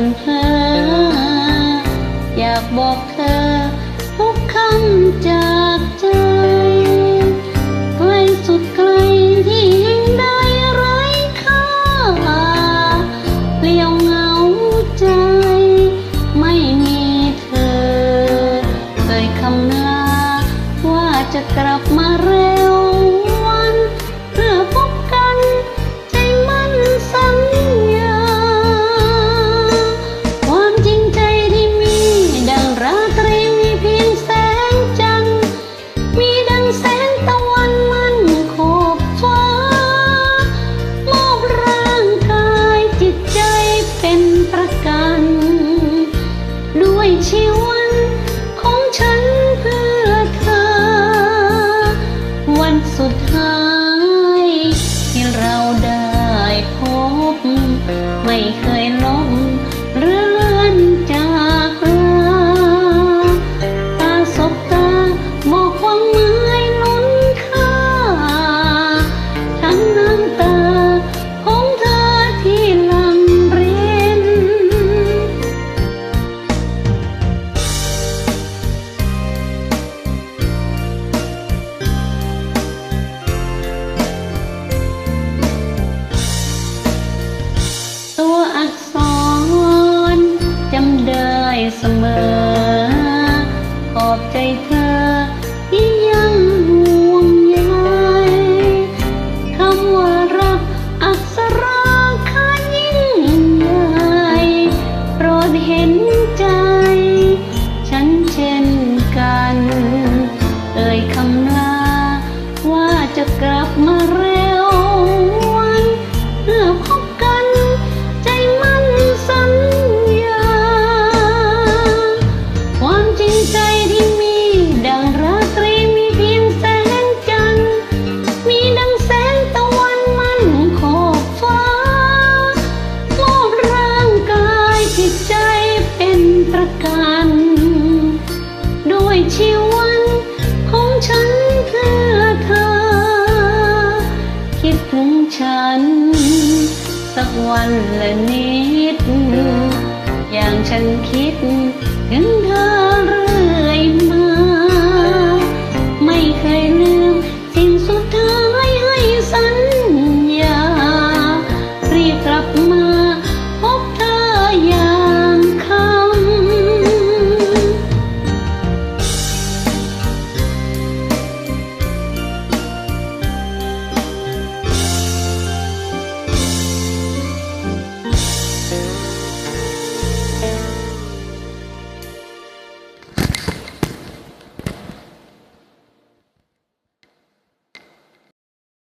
นเพ้อยากบอกเธอ ทุกคำจากใจไกลสุดไกลที่ได้ไร้ค่าเปลี่ยวเหงาใจ ไม่มีเธอ เคยคำลาว่าจะกลับมาเร็ กัน ด้วยชีวันของฉันเพื่อเธอ วันสุดท้ายที่เราได้พบไม่เคยักวันละนิด